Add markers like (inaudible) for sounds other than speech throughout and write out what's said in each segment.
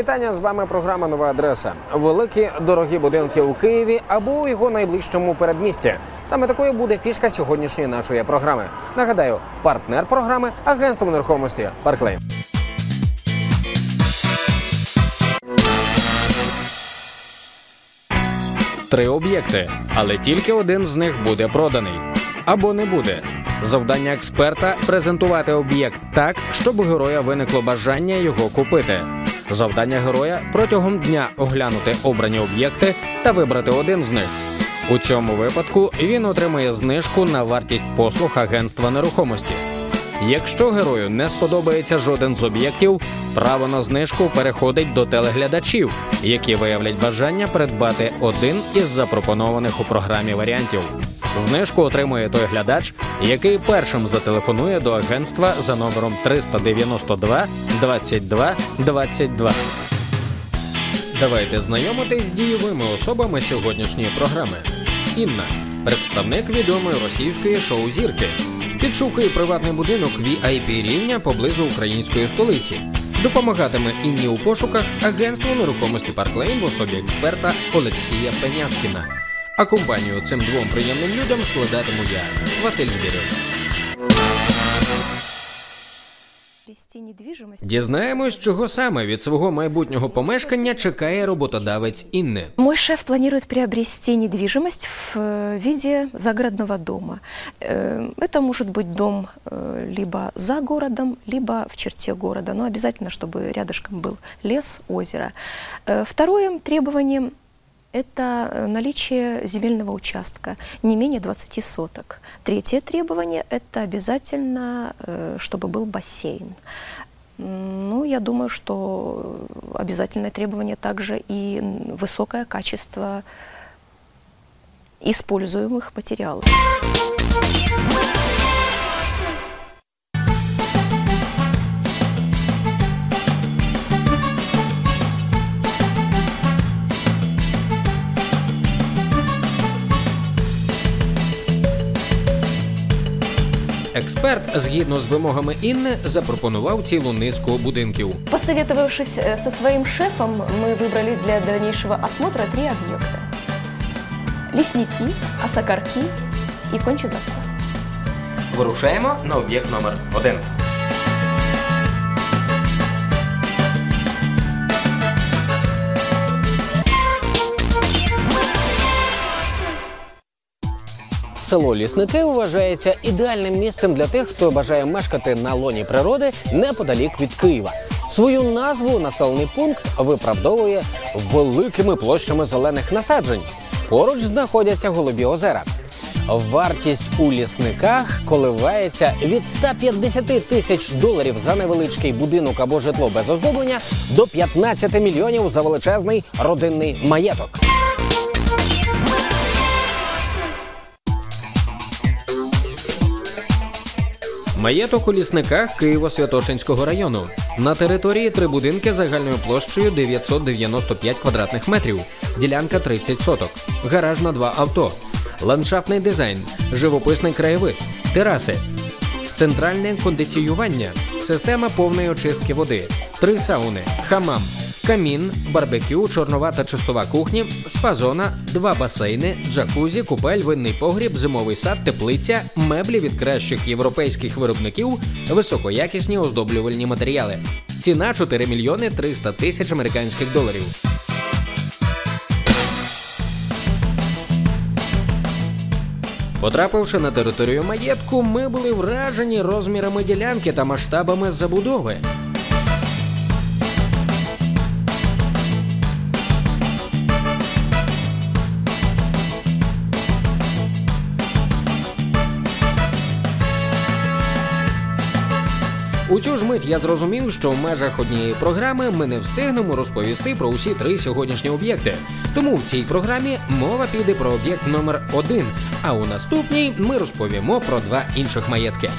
Вітання з вами. Програма Нова адреса. Великі дорогі будинки у Києві або у його найближчому передмісті. Саме такою буде фішка сьогоднішньої нашої програми. Нагадаю, партнер програми агентство нерухомості Парклей. Три об'єкти, але тільки один з них буде проданий або не буде. Завдання експерта презентувати об'єкт так, щоб у героя виникло бажання його купити. Завдання героя протягом дня оглянути обрані об'єкти та вибрати один з них. У цьому випадку він отримує знижку на вартість послуг агентства нерухомості. Якщо герою не сподобається жоден з об'єктів, право на знижку переходить до телеглядачів, які виявлять бажання придбати один із запропонованих у програмі варіантів. Знижку отримує той глядач, який першим зателефонує до агентства за номером 392 22 22. Давайте знайомитись з дієвими особами сьогоднішньої програми. Інна, представник відомої російської шоу-зірки, підшукує приватний будинок VIP рівня поблизу української столиці. Допомагатиме Інні у пошуках агентство нерухомості Парклейн в особі експерта Олексія Пеняскіна. А компанію цим двом приємним людям складатиму я, Василь Збіров. приобрести недвижимость. Дізнаємось, чого саме від свого майбутнього помешкання чекає роботодавець Інни. Мой шеф планирует приобрести недвижимость в э, виде загородного дома. Э, Это может быть дом э, либо за городом, либо в черте города, но обязательно, чтобы рядышком был лес, озеро. Э, Второе требование это э, наличие земельного участка не менее 20 соток. Третье требование – это обязательно, э, чтобы был бассейн. Ну, я думаю, что обязательное требование также и высокое качество используемых материалов. Експерт, згідно з вимогами Інни, запропонував цілу низку будинків. Посоветовавшись э, со своим шефом, мы выбрали для дальнейшего осмотра три объекта. Лесники, осокорки и кончезаспа. Вирушаємо на об'єкт номер один. Село Лісники вважається ідеальним місцем для тих, хто бажає мешкати на лоні природи неподалік від Києва. Свою назву населений пункт виправдовує великими площами зелених насаджень. Поруч знаходяться голубі озера. Вартість у лісниках коливається від 150 тисяч доларів за невеличкий будинок або житло без оздоблення до 15 мільйонів за величезний родинний маєток. Маєток у лісниках Києво-Святошинського району. На території три будинки загальною площею 995 квадратних метрів, ділянка 30 соток, гараж на два авто, ландшафтний дизайн, живописний краєвид, тераси, центральне кондиціювання, система повної очистки води, три сауни, хамам, камін, барбекю, чорнова та чистова кухні, спа-зона, два басейни, джакузі, купель, винний погріб, зимовий сад, теплиця, меблі від кращих європейських виробників, високоякісні оздоблювальні матеріали. Ціна 4 мільйони 300 тисяч американських доларів. Потрапивши на територію маєтку, ми були вражені розмірами ділянки та масштабами забудови. У цю ж мить я зрозумів, що в межах однієї програми ми не встигнемо розповісти про усі три сьогоднішні об'єкти. Тому в цій програмі мова піде про об'єкт номер один, а у наступній ми розповімо про два інших маєтки.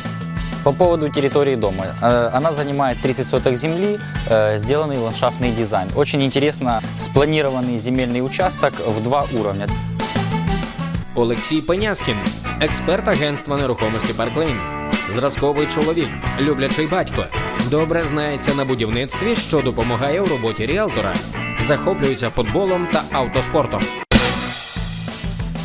По поводу территории дома. Э, Она занимает 30 соток земли, э, сделанный ландшафтный дизайн. Очень интересно спланированный земельный участок в два уровня. Олексій Пеняскін, експерт агентства нерухомості Парклейн, зразковий чоловік, люблячий батько, Добре знається на будівництві, що допомагає у роботі ріелтора. Захоплюється футболом та автоспортом.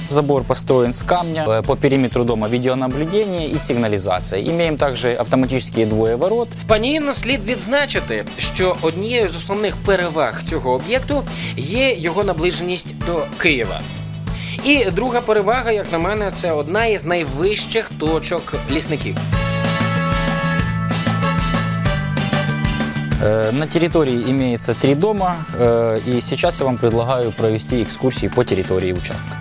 Забор построен с камня, Э, по периметру дома видеонаблюдение и сигнализация. Имеем также автоматические двое ворот. Пані слід відзначити, що однією з основних переваг цього об'єкту є його наближеність до Києва. І друга перевага, як на мене, це одна із найвищих точок лісників. Э, На территории имеется три дома, э, и сейчас я вам предлагаю провести экскурсию по территории участка.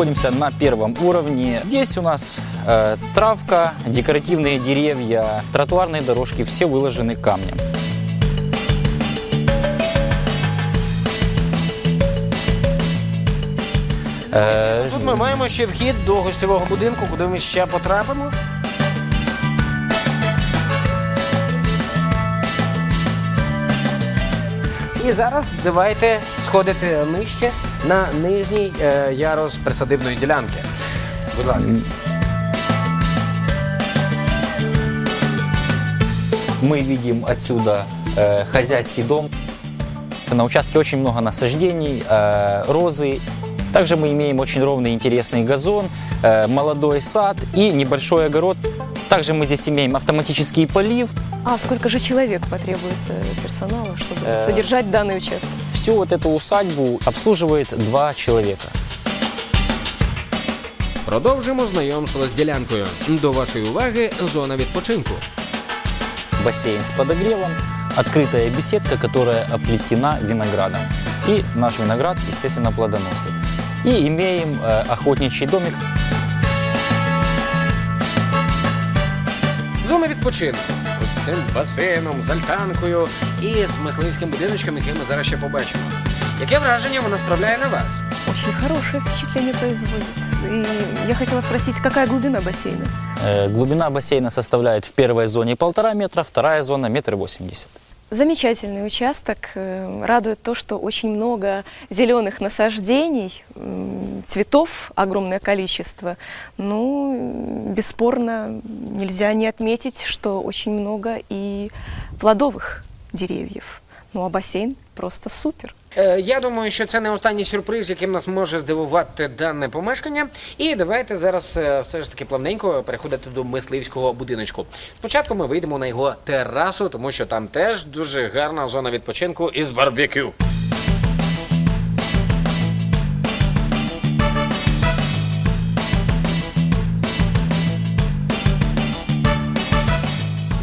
находимся на первом уровне. Здесь у нас э, травка, декоративные деревья, тротуарные дорожки, все выложены камнем. Е, Тут ми маємо ще вхід до гостьового будинку, куди ми ще потрапимо. І зараз давайте сходити нижче на нижній е, ярус присадибної ділянки. Будь ласка. Мы видим отсюда э, хозяйский дом. На участке очень много насаждений, э, розы. Также мы имеем очень ровный интересный газон, э, молодой сад и небольшой огород. Также мы здесь имеем автоматический полив. А сколько же человек потребуется персонала, чтобы Э. содержать данный участок? Всю вот эту усадьбу обслуживает два человека. Продовжимо знайомство з ділянкою. До вашої уваги зона відпочинку. Бассейн с подогревом, открытая беседка, которая оплетена виноградом. И наш виноград, естественно, плодоносит. И имеем э, охотничий домик Зона відпочинку. Ось з цим басейном, з альтанкою і з мисливським будиночком, який ми зараз ще побачимо. Яке враження вона справляє на вас? Очень хорошее впечатление производит. И я хотела спросить, какая глубина бассейна? Э, Глубина бассейна составляет в первой зоне полтора метра, вторая зона метр восемьдесят. Замечательный участок. Э, Радует то, что очень много зеленых насаждений, цветов огромное количество. Ну, бесспорно, нельзя не отметить, что очень много и плодовых деревьев. Ну, а бассейн просто супер. Е, я думаю, що це не останній сюрприз, яким нас може здивувати дане помешкання. І давайте зараз е, все ж таки плавненько переходити до мисливського будиночку. Спочатку ми вийдемо на його терасу, тому що там теж дуже гарна зона відпочинку із барбекю.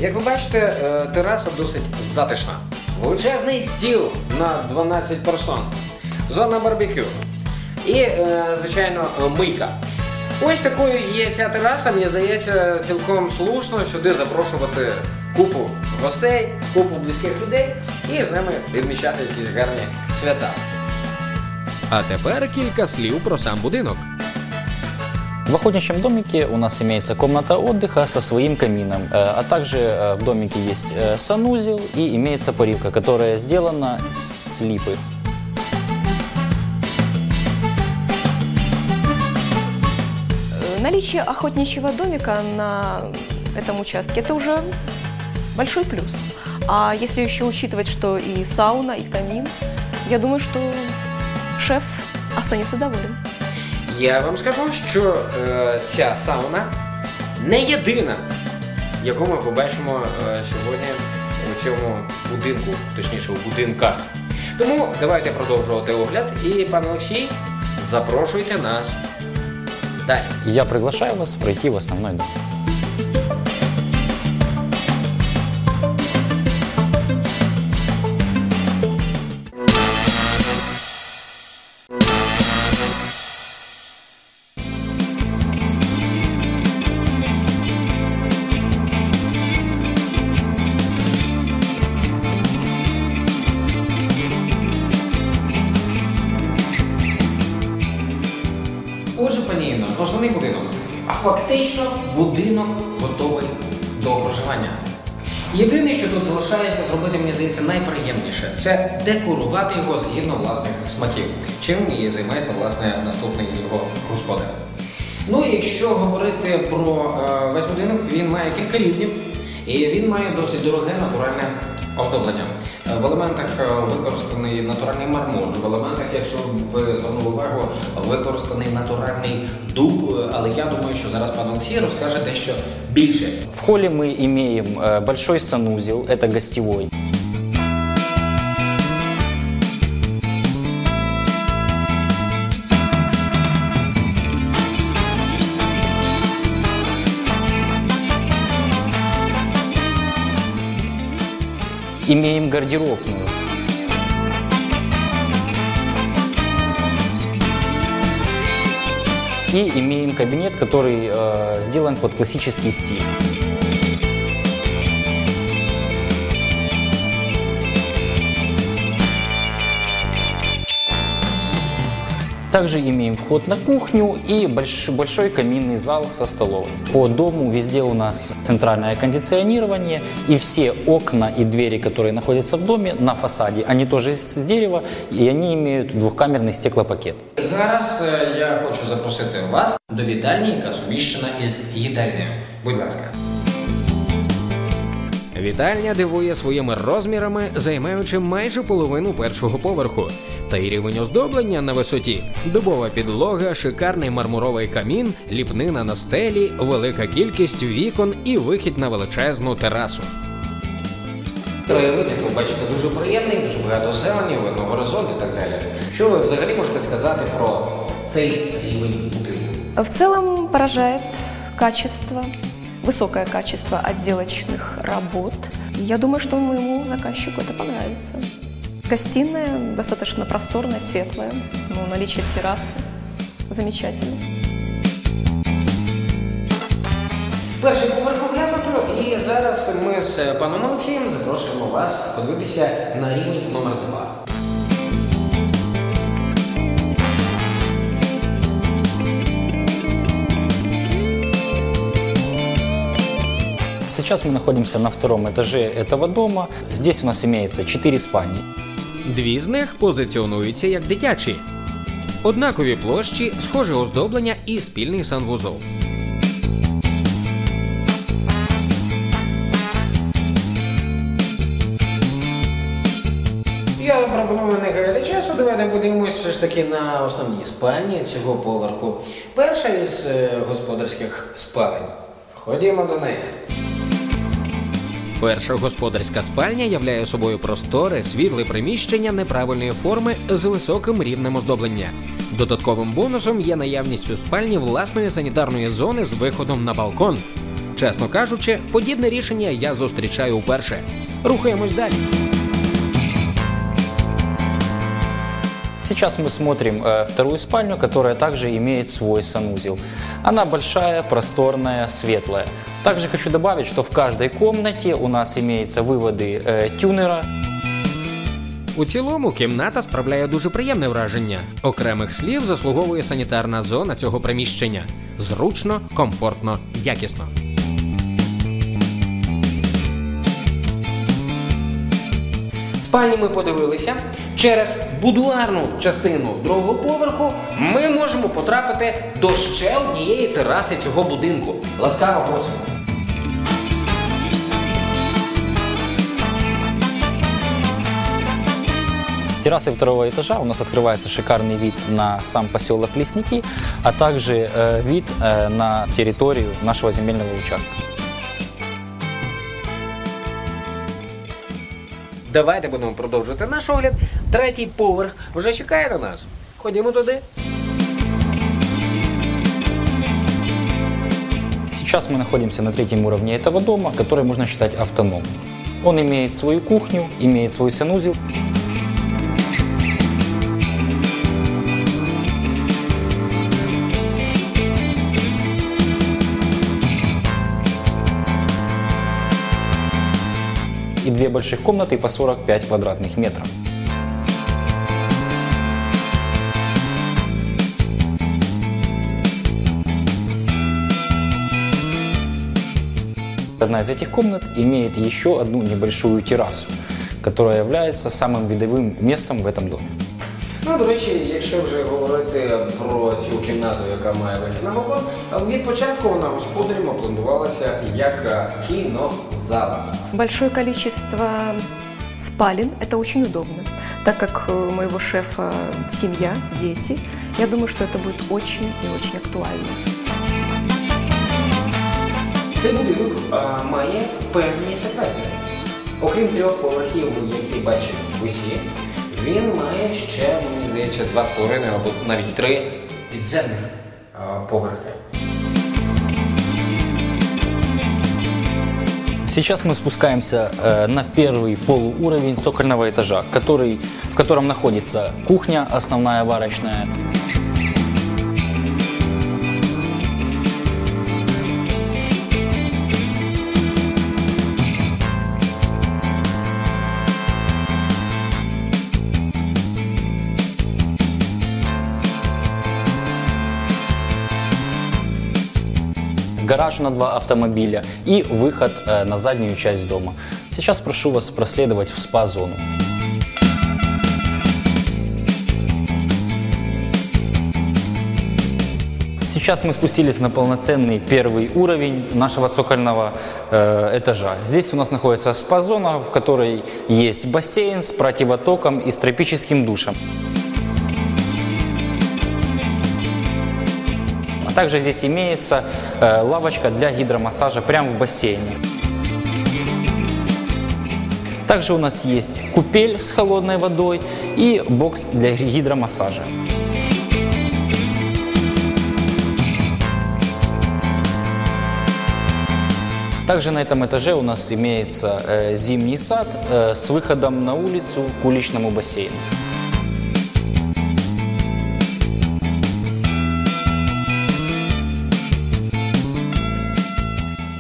Як ви бачите, е, тераса досить затишна. Величезний стіл на 12 персон. Зона барбекю. І, е, звичайно, мийка. Ось такою є ця тераса. Мені здається, цілком слушно сюди запрошувати купу гостей, купу близьких людей і з ними відмічати якісь гарні свята. А тепер кілька слів про сам будинок. В охотничьем домике у нас имеется комната отдыха со своим камином, э, а также э, в домике есть э, санузел и имеется парилка, которая сделана с липы. Наличие охотничьего домика на этом участке – это уже большой плюс. А если еще учитывать, что и сауна, и камин, я думаю, что шеф останется доволен. Я вам скажу, що е, ця сауна не єдина, яку ми побачимо е, сьогодні у цьому будинку, точніше у будинках. Тому давайте продовжувати огляд. І пан Олексій, запрошуйте нас далі. Я приглашаю вас пройти в основной дом. Єдине, що тут залишається зробити, мені здається, найприємніше це декорувати його згідно власних смаків, чим і займається власне наступний його господар. Ну, і якщо говорити про е, весь будинок, він має кілька рівнів, і він має досить дороге натуральне оздоблення. Е, В елементах е, використаний натуральний мармур, в елементах, якщо ви звернули увагу, використаний натуральний дуб. Е, Але я думаю, що зараз пан Олексій розкаже дещо більше. В холле мы имеем э, большой санузел, это гостевой. Имеем гардеробную. И имеем кабинет, который э, сделан под классический стиль. Также имеем вход на кухню и больш- большой каминный зал со столовой. По дому везде у нас центральное кондиционирование и все окна и двери, которые находятся в доме на фасаде, они тоже с дерева и они имеют двухкамерный стеклопакет. Зараз е, я хочу запросити вас до вітальні, яка суміщена із їдальнею. Будь ласка. Вітальня дивує своїми розмірами, займаючи майже половину першого поверху. Та й рівень оздоблення на висоті: дубова підлога, шикарний мармуровий камін, ліпнина на стелі, велика кількість вікон і вихід на величезну терасу. Краєвид, як ви бачите, дуже приємний, дуже багато зелені, видно горизонт і так далі. Що ви взагалі можете сказати про цей рівень будинку? В целом поражает качество, высокое качество отделочных работ. Я думаю, что моему заказчику это понравится. Гостиная достаточно просторная, светлая. Ну, наличие террасы замечательно. Перший поверх оглянуто, і зараз ми з паном Олексієм запрошуємо вас подивитися на рівень номер Сейчас мы находимся на втором этаже этого дома. Здесь у нас имеется 4 спальни. Дві з них позиціонуються як дитячі. Однакові площі, схоже оздоблення і спільний санвузол. Я пропоную не гаяти часу. Давайте подивимось все ж таки на основні спальні цього поверху. Перша із е, господарських спалень. Ходімо до неї. Перша господарська спальня являє собою просторе, світле приміщення неправильної форми з високим рівнем оздоблення. Додатковим бонусом є наявність у спальні власної санітарної зони з виходом на балкон. Чесно кажучи, подібне рішення я зустрічаю вперше. Рухаємось далі. Сейчас мы смотрим э, вторую спальню, которая также имеет свой санузел. Она большая, просторная, светлая. Также хочу добавить, что в каждой комнате у нас имеются выводы э, тюнера. У цілому кімната справляє дуже приємне враження. Окремих слів заслуговує санітарна зона цього приміщення. Зручно, комфортно, якісно. Спальні ми подивилися. Через будуарну частину другого поверху ми можемо потрапити до ще однієї тераси цього будинку. Ласкаво просимо. С террасы второго этажа у нас открывается шикарный вид на сам поселок Лесники, а также э, вид э, на территорию нашего земельного участка. Давайте будемо продовжувати наш огляд. Третій поверх вже чекає на нас. Ходімо туди. Сейчас мы находимся на третьем уровне этого дома, который можно считать автономным. Он имеет свою кухню, имеет свой санузел. две больших комнаты по 45 квадратных метров. Одна из этих комнат имеет еще одну небольшую террасу, которая является самым видовым местом в этом доме. Ну, до речі, якщо вже говорити про цю кімнату, яка має вихід на балкон, від початку вона господарям опландувалася як е, кінозала. Большое количество спален – это очень удобно. Так как э, у моего шефа семья, дети, я думаю, что это будет очень и очень актуально. Цей будинок а, має певні секрети. Окрім трьох поверхів, які бачать усі, він має ще, мені здається, два з половиною або навіть три підземних а, поверхи. Сейчас мы спускаемся э, на первый полууровень цокольного этажа, который, в котором находится кухня, основная варочная. Гараж на два автомобиля и выход э, на заднюю часть дома. Сейчас прошу вас проследовать в спа-зону. Сейчас мы спустились на полноценный первый уровень нашего цокольного э, этажа. Здесь у нас находится спа-зона, в которой есть бассейн с противотоком и с тропическим душем. Также здесь имеется э, лавочка для гидромассажа прямо в бассейне. Также у нас есть купель с холодной водой и бокс для гидромассажа. Также на этом этаже у нас имеется э, зимний сад э, с выходом на улицу к уличному бассейну.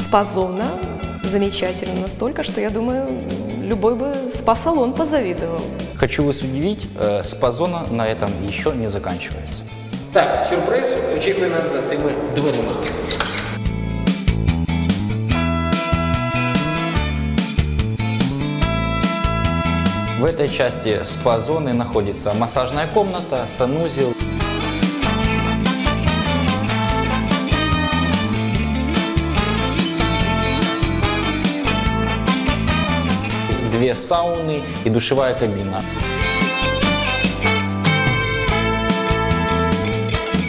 Спа-зона замечательна настолько, что я думаю, любой бы спа-салон позавидовал. Хочу вас удивить, э, спа-зона на этом еще не заканчивается. Так, сюрприз очікує нас за цими дверима. В этой части спа-зоны находится массажная комната, санузел. Две сауны и душевая кабина.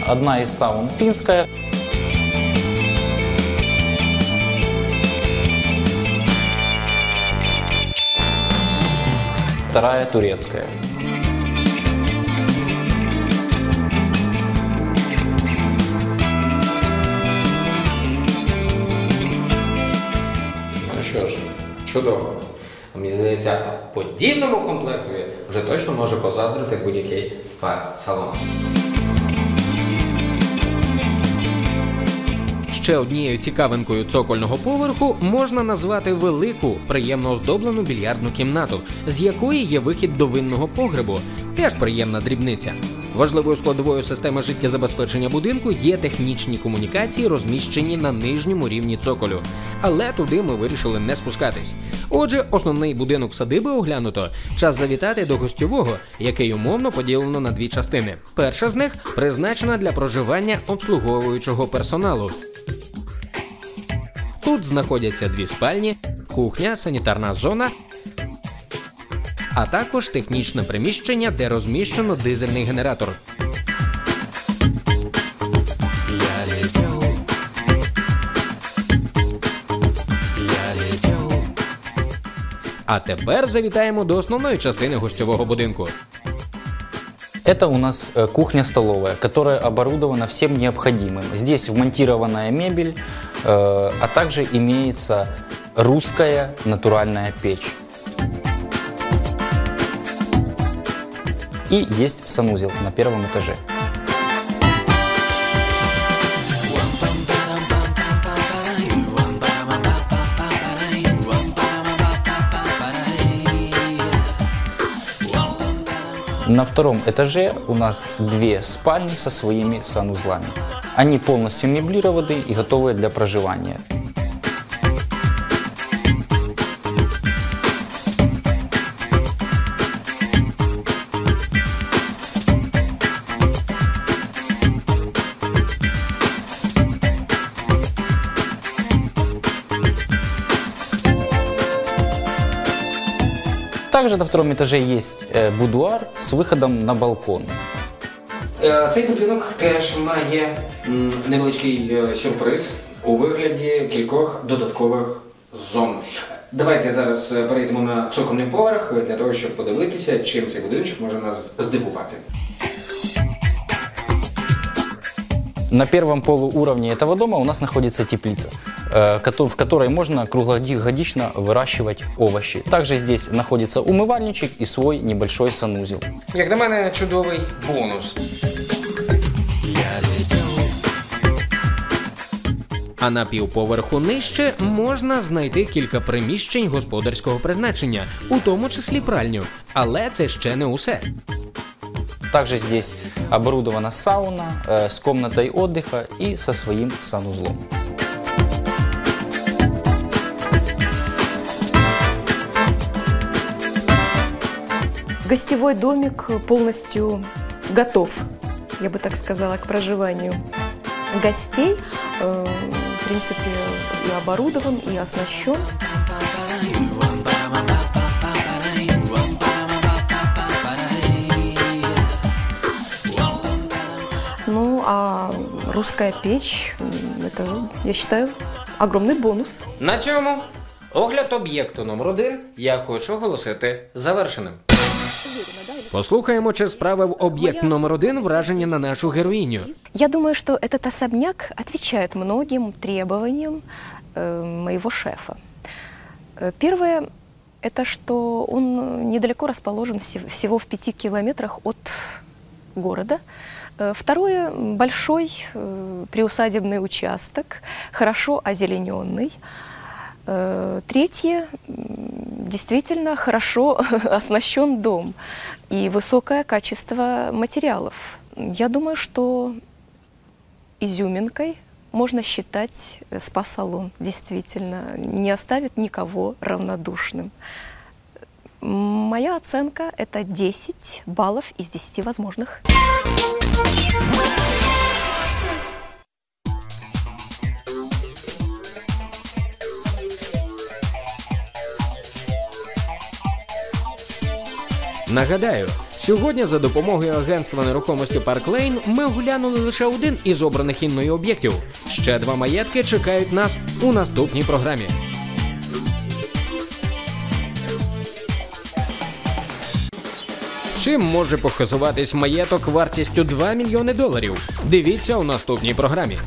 Одна из саун финская, вторая турецкая. Ну що ж, чудово. Мені здається, подібному комплектові вже точно може позаздрити будь-який спа-салон. Ще однією цікавинкою цокольного поверху можна назвати велику, приємно оздоблену більярдну кімнату, з якої є вихід до винного погребу. Теж приємна дрібниця. Важливою складовою системи життєзабезпечення будинку є технічні комунікації, розміщені на нижньому рівні цоколю. Але туди ми вирішили не спускатись. Отже, основний будинок садиби оглянуто. Час завітати до гостьового, який умовно поділено на дві частини. Перша з них призначена для проживання обслуговуючого персоналу. Тут знаходяться дві спальні, кухня, санітарна зона, а також технічне приміщення, де розміщено дизельний генератор. А тепер завітаємо до основної частини гостьового будинку. Это у нас э, кухня-столовая, которая оборудована всем необходимым. Здесь вмонтированная мебель, э, а также имеется русская натуральная печь. И есть санузел на первом этаже. На втором этаже у нас две спальни со своими санузлами. Они полностью меблированы и готовы для проживания. Также на втором этаже есть э, будуар с выходом на балкон. Е, Цей будинок теж має м, невеличкий е, сюрприз у вигляді кількох додаткових зон. Давайте зараз е, перейдемо на цокольний поверх для того, щоб подивитися, чим цей будиночок може нас здивувати. На первом полууровне этого дома у нас находится теплица, э, кото- в которой можно круглогодично выращивать овощи. Также здесь находится умывальничек и свой небольшой санузел. Як на мене, чудовий бонус. А на півповерху нижче можна знайти кілька приміщень господарського призначення, у тому числі пральню. Але це ще не усе. Также здесь оборудована сауна э, с комнатой отдыха и со своим санузлом. Гостевой домик полностью готов, я бы так сказала, к проживанию гостей. Э, В принципе, и оборудован, и оснащен. а русская печь, м, это, я считаю, огромный бонус. На цьому огляд об'єкту номер один я хочу оголосити завершеним. Послухаємо, чи справив об'єкт номер один враження на нашу героїню. Я думаю, что этот особняк отвечает многим требованиям э, моего шефа. Э, Первое – это что он недалеко расположен всего- всего в пяти километрах от города. Э, Второе – большой э, приусадебный участок, хорошо озелененный. Э, Третье – действительно хорошо (laughs) оснащен дом и высокое качество материалов. Я думаю, что изюминкой можно считать спа-салон. Действительно, не оставит никого равнодушным. Моя оценка – это 10 баллов из 10 возможных. Нагадаю, сьогодні за допомогою агентства нерухомості Парк Лейн ми оглянули лише один із обраних інною об'єктів. Ще два маєтки чекають нас у наступній програмі. Чим може похизуватись маєток вартістю 2 мільйони доларів? Дивіться у наступній програмі.